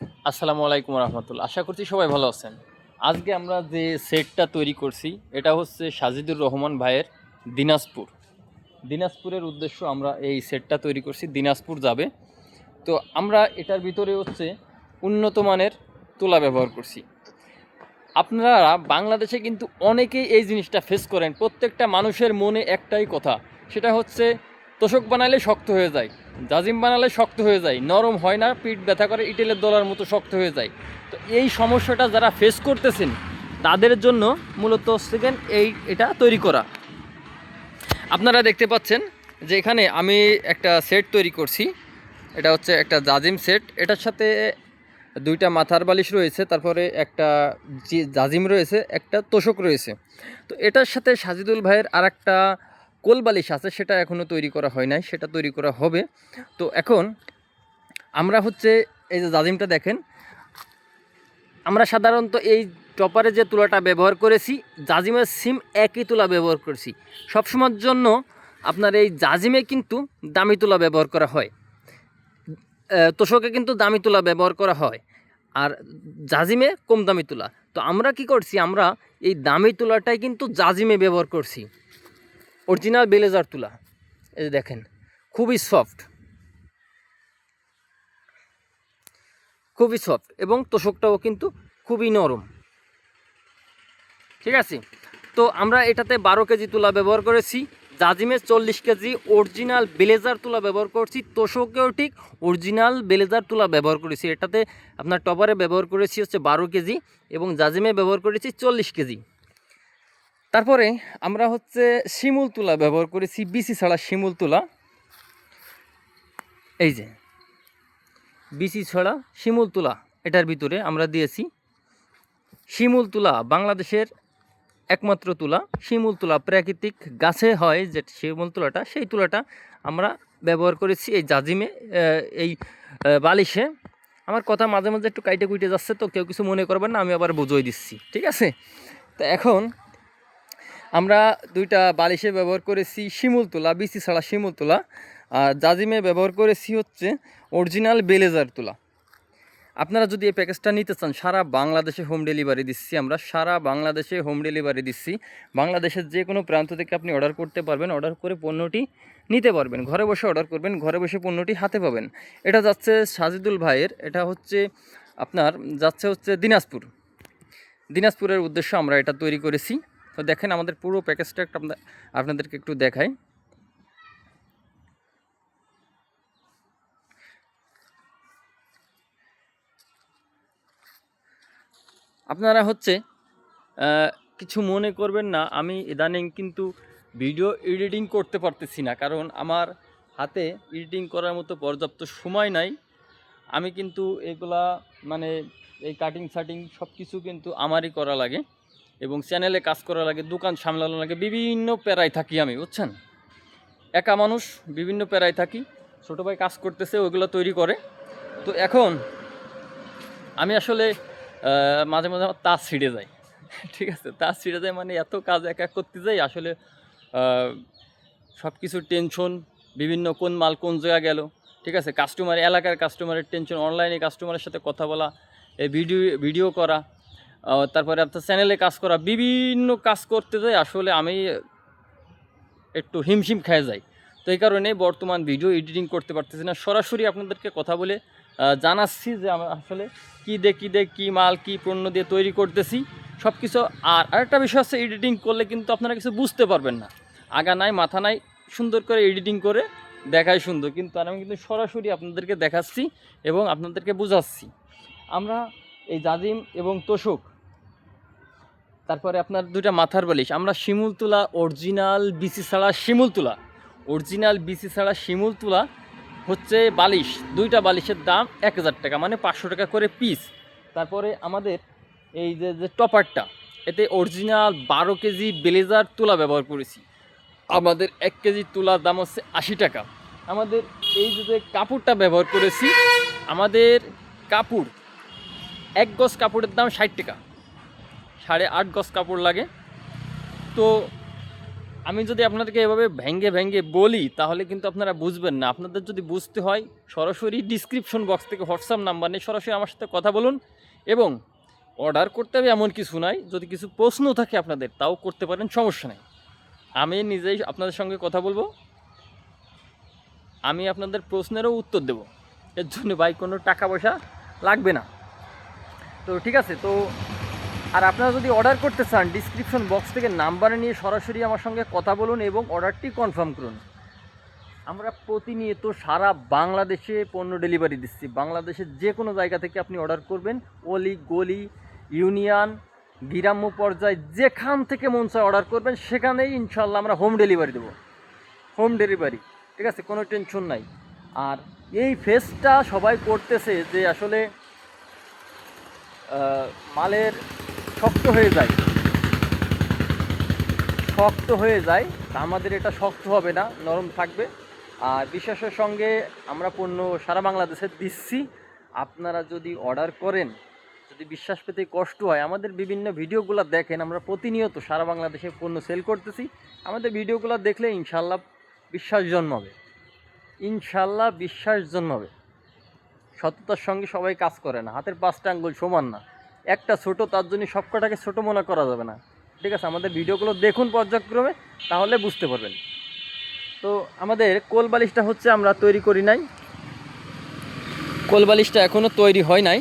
আসসালামু আলাইকুম রহমতুল্লা আশা করছি সবাই ভালো আছেন। আজকে আমরা যে সেটটা তৈরি করছি, এটা হচ্ছে সাজিদুর রহমান ভাইয়ের দিনাজপুর। দিনাজপুরের উদ্দেশ্য আমরা এই সেটটা তৈরি করছি, দিনাজপুর যাবে। তো আমরা এটার ভিতরে হচ্ছে উন্নত মানের তুলা ব্যবহার করছি। আপনারা বাংলাদেশে কিন্তু অনেকেই এই জিনিসটা ফেস করেন। প্রত্যেকটা মানুষের মনে একটাই কথা, সেটা হচ্ছে তোষক বানালে শক্ত হয়ে যায়, জাজিম বানালে শক্ত হয়ে যায়, নরম হয় না, পিঠ ব্যথা করে ইটেলের দলার মতো শক্ত হয়ে যায়। তো এই সমস্যাটা যারা ফেস করতেছেন, তাদের জন্য মূলত সেকেন্ড এই এটা তৈরি করা। আপনারা দেখতে পাচ্ছেন যে এখানে আমি একটা সেট তৈরি করছি। এটা হচ্ছে একটা জাজিম সেট এটার সাথে দুইটা মাথার বালিশ রয়েছে, তারপরে একটা জাজিম রয়েছে, একটা তোষক রয়েছে। তো এটার সাথে সাজিদুল ভাইয়ের আর একটা কোল বালিশ আছে, সেটা এখনও তৈরি করা হয় নাই, সেটা তৈরি করা হবে। তো এখন আমরা হচ্ছে এই যে জাজিমটা দেখেন, আমরা সাধারণত এই টপারে যে তুলাটা ব্যবহার করেছি, জাজিমের সিম একই তুলা ব্যবহার করেছি। সবসময়ের জন্য আপনার এই জাজিমে কিন্তু দামি তুলা ব্যবহার করা হয়। তোষকে কিন্তু দামি তুলা ব্যবহার করা হয়, আর জাজিমে কম দামি তুলা। তো আমরা কি করছি, আমরা এই দামি তুলাটাই কিন্তু জাজিমে ব্যবহার করছি। অরিজিনাল বেলেজার তুলা। এই যে দেখেন, খুবই সফট খুবই সফট এবং তোষকটাও কিন্তু খুবই নরম। ঠিক আছে? তো আমরা এটাতে বারো কেজি তুলা ব্যবহার করেছি জাজিমে চল্লিশ কেজি অরিজিনাল বেলেজার তুলা ব্যবহার করছি, তোষকেও ঠিক অরিজিনাল বেলেজার তুলা ব্যবহার করেছি। এটাতে আপনার টপারে ব্যবহার করেছি হচ্ছে বারো কেজি এবং জাজিমে ব্যবহার করেছি চল্লিশ কেজি। তারপরে আমরা হচ্ছে শিমুল তুলা ব্যবহার করেছি বিসি ছাড়া শিমুল তুলা। এই যে, বিসি ছাড়া শিমুল তুলা, এটার ভিতরে আমরা দিয়েছি। শিমুল তুলা বাংলাদেশের একমাত্র তুলা। শিমুল তুলা প্রাকৃতিক গাছে হয় যে শিমুল তুলাটা, সেই তুলাটা আমরা ব্যবহার করেছি এই জাজিমে এই বালিশে। আমার কথা মাঝে মাঝে একটু কাইটে কুইটে যাচ্ছে তো, কেউ কিছু মনে করবেন না, আমি আবার বুঝোই দিচ্ছি, ঠিক আছে? তো এখন আমরা দুইটা বালিশে ব্যবহার করেছি শিমুল তুলা বিসি ছাড়া শিমুল তুলা। আর জাজিমে ব্যবহার করেছি হচ্ছে অরিজিনাল বেলেজার তুলা। আপনারা যদি এই প্যাকেজটা নিতে চান, সারা বাংলাদেশে হোম ডেলিভারি দিচ্ছি আমরা, সারা বাংলাদেশে হোম ডেলিভারি দিচ্ছি। বাংলাদেশের যে কোনো প্রান্ত থেকে আপনি অর্ডার করতে পারবেন, অর্ডার করে পণ্যটি নিতে পারবেন। ঘরে বসে অর্ডার করবেন, ঘরে বসে পণ্যটি হাতে পাবেন। এটা যাচ্ছে সাজিদুল ভাইয়ের, এটা হচ্ছে আপনার, যাচ্ছে হচ্ছে দিনাজপুর। দিনাজপুরের উদ্দেশ্য আমরা এটা তৈরি করেছি। তো দেখেন আমাদের পুরো প্যাকেজটা একটা আপনাদের- আপনাদেরকে একটু দেখাই। আপনারা হচ্ছে কিছু মনে করবেন না, আমি ইদানিং কিন্তু ভিডিও এডিটিং করতে পারতেছি না, কারণ আমার হাতে এডিটিং করার মতো পর্যাপ্ত সময় নাই। আমি কিন্তু এগুলা মানে এই কাটিং সাটিং সব কিছু কিন্তু আমারই করা লাগে। এবং চ্যানেলে কাজ করা লাগে দোকান সামলানো লাগে বিভিন্ন প্যারায় থাকি আমি, বুঝছেন? একা মানুষ, বিভিন্ন প্যারায় থাকি। ছোটো ভাই কাজ করতেছে, ওইগুলো তৈরি করে। তো এখন আমি আসলে মাঝে মাঝে আমার তাস ছিঁড়ে যায়। ঠিক আছে? তাস ছিঁড়ে যায় মানে এত কাজ এক এক করতে যাই, আসলে সব কিছুর টেনশন বিভিন্ন কোন মাল কোন জায়গা গেল। ঠিক আছে? কাস্টমার এলাকার কাস্টমারের টেনশন অনলাইনে কাস্টমারের সাথে কথা বলা, এই ভিডিও ভিডিও করা তারপরে আপনার চ্যানেলে কাজ করা, বিভিন্ন কাজ করতে যাই, আসলে আমি একটু হিমশিম খেয়ে যাই। তো এই কারণে বর্তমান ভিডিও এডিটিং করতে পারতেছি না। সরাসরি আপনাদেরকে কথা বলে জানাচ্ছি যে আমরা আসলে কী দিয়ে কী দিয়ে, কী মাল, কী পণ্য দিয়ে তৈরি করতেছি সব কিছু আর আরেকটা বিষয় হচ্ছে এডিটিং করলে কিন্তু আপনারা কিছু বুঝতে পারবেন না। আগা নাই, মাথা নাই, সুন্দর করে এডিটিং করে দেখাই সুন্দর। কিন্তু আর আমি কিন্তু সরাসরি আপনাদেরকে দেখাচ্ছি এবং আপনাদেরকে বোঝাচ্ছি। আমরা এই জাজিম এবং তোষক তারপরে আপনার দুইটা মাথার বালিশ। আমরা শিমুল তুলা অরিজিনাল বিসি ছাড়া শিমুল তুলা। অরিজিনাল বিসি ছাড়া শিমুল তুলা হচ্ছে বালিশ। দুইটা বালিশের দাম এক হাজার টাকা মানে পাঁচশো টাকা করে পিস তারপরে আমাদের এই যে যে টপারটা এতে অরিজিনাল বারো কেজি ব্লেজার তুলা ব্যবহার করেছি। আমাদের এক কেজি তুলার দাম হচ্ছে আশি টাকা। আমাদের এই যে যে কাপড়টা ব্যবহার করেছি, আমাদের কাপড়, এক গজ কাপড়ের দাম ষাট টাকা। সাড়ে আট গজ কাপড় লাগে। তো আমি যদি আপনাদেরকে এভাবে ভেঙ্গে ভেঙ্গে বলি, তাহলে কিন্তু আপনারা বুঝবেন না। আপনাদের যদি বুঝতে হয়, সরাসরি ডিসক্রিপশন বক্স থেকে হোয়াটসঅ্যাপ নাম্বার নিয়ে সরাসরি আমার সাথে কথা বলুন এবং অর্ডার করতে হবে এমন কিছু নাই। যদি কিছু প্রশ্ন থাকে আপনাদের, তাও করতে পারেন, সমস্যা নেই। আমি নিজেই আপনাদের সঙ্গে কথা বলব। আমি আপনাদের প্রশ্নেরও উত্তর দেব। এর জন্য ভাই, কোনো টাকা পয়সা লাগবে না। তো ঠিক আছে, তো আর আপনারা যদি অর্ডার করতে চান ডিসক্রিপশন বক্স থেকে নাম্বার নিয়ে সরাসরি আমার সঙ্গে কথা বলুন এবং অর্ডারটি কনফার্ম করুন। আমরা প্রতিনিয়ত সারা বাংলাদেশে পণ্য ডেলিভারি দিচ্ছি। বাংলাদেশের যে কোনো জায়গা থেকে আপনি অর্ডার করবেন। অলি, গলি, ইউনিয়ন, গ্রাম্য পর্যায়ে যেখান থেকে মন চায় অর্ডার করবেন, সেখানেই ইনশাল্লাহ আমরা হোম ডেলিভারি দেবো। হোম ডেলিভারি ঠিক আছে? কোনো টেনশন নাই। আর এই ফেসটা সবাই করতেছে যে আসলে মালের শক্ত হয়ে যায়। শক্ত হয়ে যায়। তা আমাদের এটা শক্ত হবে না, নরম থাকবে। আর বিশ্বাসের সঙ্গে আমরা পণ্য সারা বাংলাদেশে দিচ্ছি। আপনারা যদি অর্ডার করেন, যদি বিশ্বাস পেতে কষ্ট হয়, আমাদের বিভিন্ন ভিডিওগুলো দেখেন, আমরা প্রতিনিয়ত সারা বাংলাদেশে পণ্য সেল করতেছি। আমাদের ভিডিওগুলো দেখলে ইনশাল্লাহ বিশ্বাস জন্মাবে। ইনশাল্লাহ বিশ্বাস জন্মাবে। সততার সঙ্গে সবাই কাজ করে না, হাতের পাঁচটা আঙ্গুল সমান না। একটা ছোট, তার জন্য সব কটাকে ছোটো মনে করা যাবে না। ঠিক আছে? আমাদের ভিডিওগুলো দেখুন পর্যায়ক্রমে, তাহলে বুঝতে পারবেন। তো আমাদের কোল বালিশটা হচ্ছে আমরা তৈরি করি নাই। কোল বালিশটা এখনও তৈরি হয় নাই।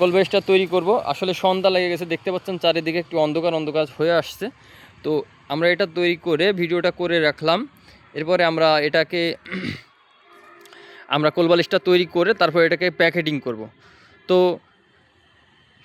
কোল বালিশটা তৈরি করব। আসলে সন্ধ্যা লেগে গেছে, দেখতে পাচ্ছেন চারিদিকে একটু অন্ধকার অন্ধকার হয়ে আসছে। তো আমরা এটা তৈরি করে ভিডিওটা করে রাখলাম। এরপরে আমরা এটাকে, আমরা কোলবালিশটা তৈরি করে তারপর এটাকে প্যাকেটিং করব। তো